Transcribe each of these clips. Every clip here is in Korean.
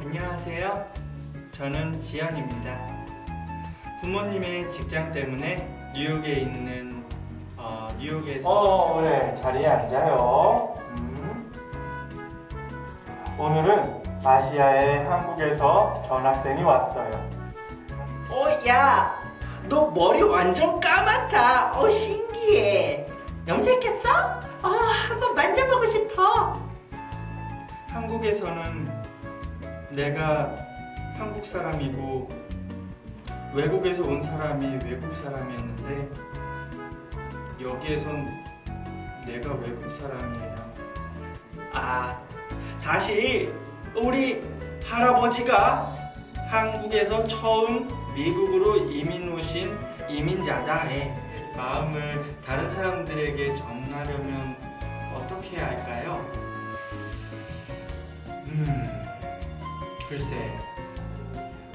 안녕하세요. 저는 지연입니다. 부모님의 직장 때문에 뉴욕에 있는 어, 뉴욕에서 어, 네. 자리에 앉아요. 음. 오늘은 아시아의 한국에서 전학생이 왔어요. 어, 야, 너 머리 완전 까맣다. 어, 신기해. 염색했어? 아, 한번 만져보고 싶어. 한국에서는 내가 한국 사람이고 외국에서 온 사람이 외국 사람이었는데 여기에선 내가 외국 사람이에요. 아, 사실 우리 할아버지가 한국에서 처음 미국으로 이민 오신 이민자다 해. 마음을 다른 사람들에게 전하려면 글쎄,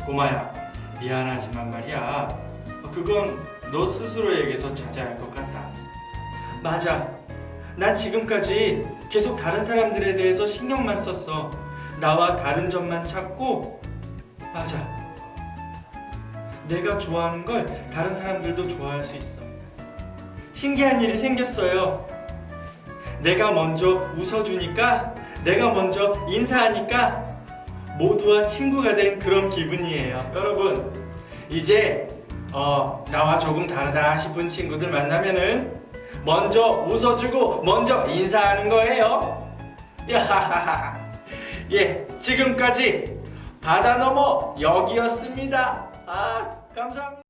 꼬마야, 미안하지만 말이야. 그건 너 스스로에게서 찾아야 할 것 같다. 맞아. 난 지금까지 계속 다른 사람들에 대해서 신경만 썼어. 나와 다른 점만 찾고, 맞아. 내가 좋아하는 걸 다른 사람들도 좋아할 수 있어. 신기한 일이 생겼어요. 내가 먼저 웃어주니까, 내가 먼저 인사하니까, 모두와 친구가 된 그런 기분이에요. 여러분, 이제, 어, 나와 조금 다르다 싶은 친구들 만나면은, 먼저 웃어주고, 먼저 인사하는 거예요. 야하하하. 예, 지금까지 바다 너머 여기였습니다. 아, 감사합니다.